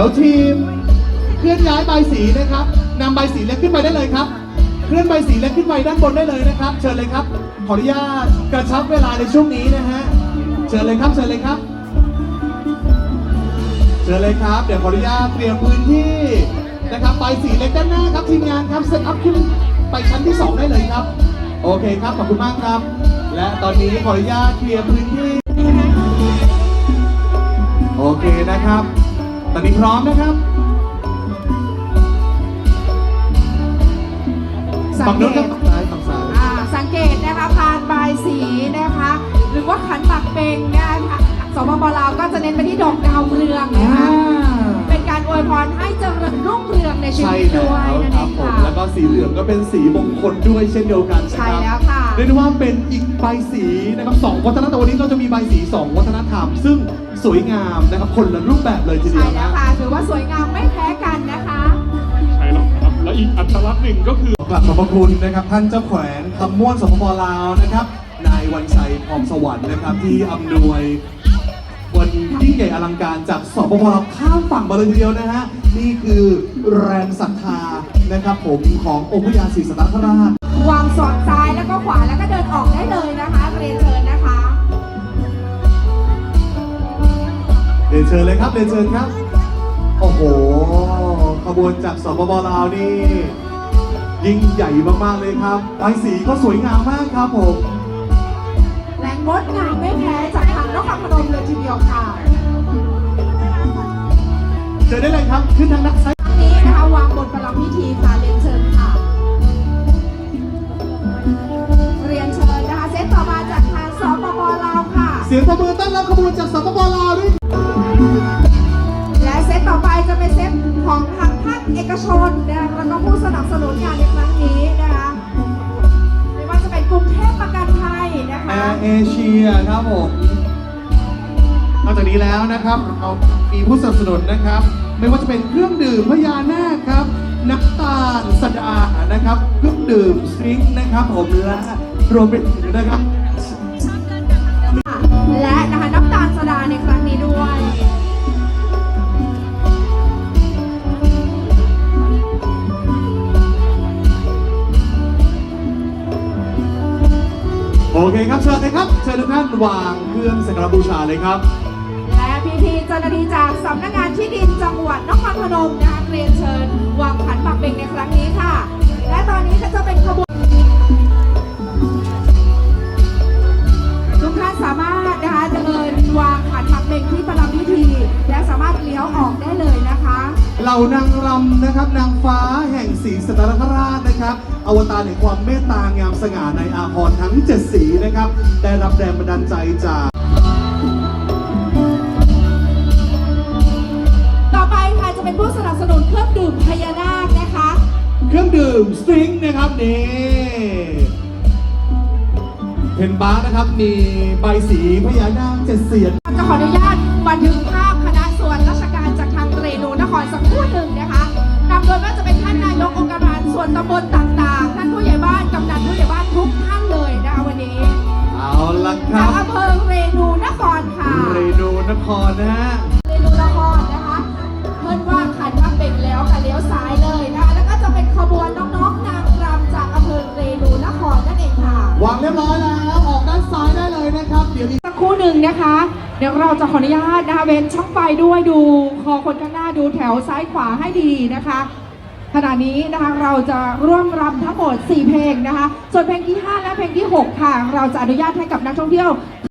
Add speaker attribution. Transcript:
Speaker 1: ดี๋ยวทีมเคลื่อนย้ายใบสีนะครับนำใบสีเล็กขึ้นไปได้เลยครับ เคลื่อนใบสีเล็กขึ้นไปด้านบนได้เลยนะครับ เชิญเลยครับ ขออนุญาตกระชับเวลาในช่วงนี้นะฮะ เชิญเลยครับ เชิญเลยครับ เชิญเลยครับ เดี๋ยวขออนุญาตเตรียมพื้นที่นะครับใบสีเล็กด้านหน้าครับทีมงานครับเซตอัพขึ้นไปชั้นที่สองได้เลยครับ โอเคครับ ขอบคุณมากครับ และตอนนี้ขออนุญาตเคลียร์พื้นที่ โอเคนะครับ ตอนนี้พร้อมนะครับ
Speaker 2: สั
Speaker 1: ฝั่
Speaker 2: ง
Speaker 1: ง
Speaker 2: เก
Speaker 1: นู้นครั
Speaker 2: ต
Speaker 1: บฝั่งซ้ายฝั่งซ้าย
Speaker 2: อ่าสังเกตนะคะพานบายสีนะคะ หรือว่าขันหมากเบงนะคะสปปลาวก็จะเน้นไปที่ดอกดาวเรืองนะคะเป็นการอวยพรให้เจริญรุ่งเรืองในชี
Speaker 1: ใช่
Speaker 2: วิต
Speaker 1: แล้
Speaker 2: ด้วย
Speaker 1: ว
Speaker 2: นั่น
Speaker 1: ค
Speaker 2: เอ
Speaker 1: รับ
Speaker 2: ง
Speaker 1: ผม
Speaker 2: ค่ะ
Speaker 1: แล้วก็สีเหลืองก็เป็นสีมงคลด้วยเช่นเดียวกันนะ
Speaker 2: ใช่
Speaker 1: ครับ
Speaker 2: แล้วค่ะ
Speaker 1: เรียกได้ว่าเป็นอีกใบสีนะครับสองวัฒนธรรมวันนี้เราจะมีใบสีสองวัฒนธรรม ซึ่งสวยงามนะครับคนละรูปแบบเลยทีเดี
Speaker 2: ใช่
Speaker 1: ยว
Speaker 2: แล้
Speaker 1: นะ
Speaker 2: วค่ะถือว่าสวยงามไม่แพ้กันนะคะ
Speaker 3: ใช่แล้วครับ และอีกอัตลักษณ์หนึ่งก็คือ
Speaker 1: กลับขอบพระคุณนะครับท่านเจ้าแขวงคำม่วนสปปลาวนะครับ นายวันชัยพรหมสวรรค์นะครับที่อำนวยวันยิ่งใหญ่อลังการจากสปปลาวข้ามฝั่งมาเลยทีเดียวนะฮะนี่คือแรงศรัทธานะครับผมขององค์พระยาศรีสัตนคราช
Speaker 2: วางสอดซ้ายแล้วก็ขวาแล้วก็เดินออกได้เลยนะคะเรียนเชิญนะคะ
Speaker 1: เรียนเชิญเลยครับเรียนเชิญครับ โอ้โห ขบวนจากสปปลาวนี่ยิ่งใหญ่มากๆเลยครับใบสีก็สวยงามมากครับผม
Speaker 2: และงดงามไม่แพ้จากทางนครพนมเลยทีเดียวค่ะ
Speaker 1: เจอได้เลยครับ ขึ้นทางนักไซ
Speaker 2: ครั้งนี้นะคะวางบนประลัมพิธีค่ะ ยงป
Speaker 1: ระมือต้อนรับขบวนจากสปปลาวด้วย
Speaker 2: และเซตต่อไปจะเป็นเซตของทางภาคเอกชนนะคะแล้วก็ผู้สนับสนุนงานในครั้งนี้นะคะไม่ว่าจะเป็นกรุงเทพประกันภัยนะ
Speaker 1: แอ
Speaker 2: คะ
Speaker 1: ร์เอเชียครับผมนอกจากนี้แล้วนะครับเรามีผู้สนับสนุนนะครับ ไม่ว่าจะเป็นเครื่องดื่มพญานาคครับน้ำตาลสดานะครับเครื่องดื่มสตริงนะครับผมและรวมไปถึงนะครับ
Speaker 2: และนะ โอ
Speaker 1: เคครับเชิญเลยครับเชิญทุกท่านวางเครื่องสักการบูชาเลยครับ
Speaker 2: และพี่พีเจ้าหน้าที่จากสำนักงานที่ดินจังหวัดนครพนมนะคะเรียนเชิญวางขันปักเบงในครั้งนี้ค่ะ และตอนนี้ก็จะเป็นขบวน เหล่านา
Speaker 1: งรำนะครับ นางฟ้าแห่งสีสตนคราชนะครับ อวตารแห่งความเมตตางามสง่าในอาภรณ์ทั้งเจ็ดสีนะครับ ได้รับแรงบันดาลใจจาก
Speaker 2: ต่อไปค่ะจะเป็นผู้สนับสนุนเครื่องดื่มพญานาคนะคะ
Speaker 1: เครื่องดื่มสตริงนะครับนี่เพนบาร์นะครับมีใบสีพญานาคเจ็ดเสียน
Speaker 2: จะขออนุญาตบันทึกภาพ เรนูนครสักครู่หนึ่งนะคะนำโดยว่าจะเป็นท่านนายกองค์การบริหารส่วนตำบลต่างๆ ท่านผู้ใหญ่บ้านกำนันผู้ใหญ่บ้านทุกท่านเลยนะคะวันนี้
Speaker 1: เอาละค
Speaker 2: จา
Speaker 1: รั
Speaker 2: ก
Speaker 1: บ
Speaker 2: อำเภอเรนูนครค่ะ
Speaker 1: เรนูนครนะฮะ
Speaker 2: เรนูนครนะคะ เพิ่นว่าขันมาเป็นแล้วค่ะเลี้ยวซ้ายเลยนะคะแล้วก็จะเป็นขบวนน้องๆนางรำจากอำเภอเรนูนครนั่นเองค่ะ
Speaker 1: วางเรียบร้อยแล้วออกด้านซ้ายได้เลยนะครับ เดี๋ยวอีก
Speaker 2: สักครู่หนึ่งนะคะ เดี๋ยวเราจะขออนุญาตนะคะเว้นช่องไฟด้วยดูคอคนข้างหน้าดูแถวซ้ายขวาให้ดีนะคะ ขณะนี้นะคะเราจะร่วมรำทั้งหมด 4 เพลงนะคะ ส่วนเพลงที่ 5 และเพลงที่ 6 ค่ะ เราจะอนุญาตให้กับนักท่องเที่ยว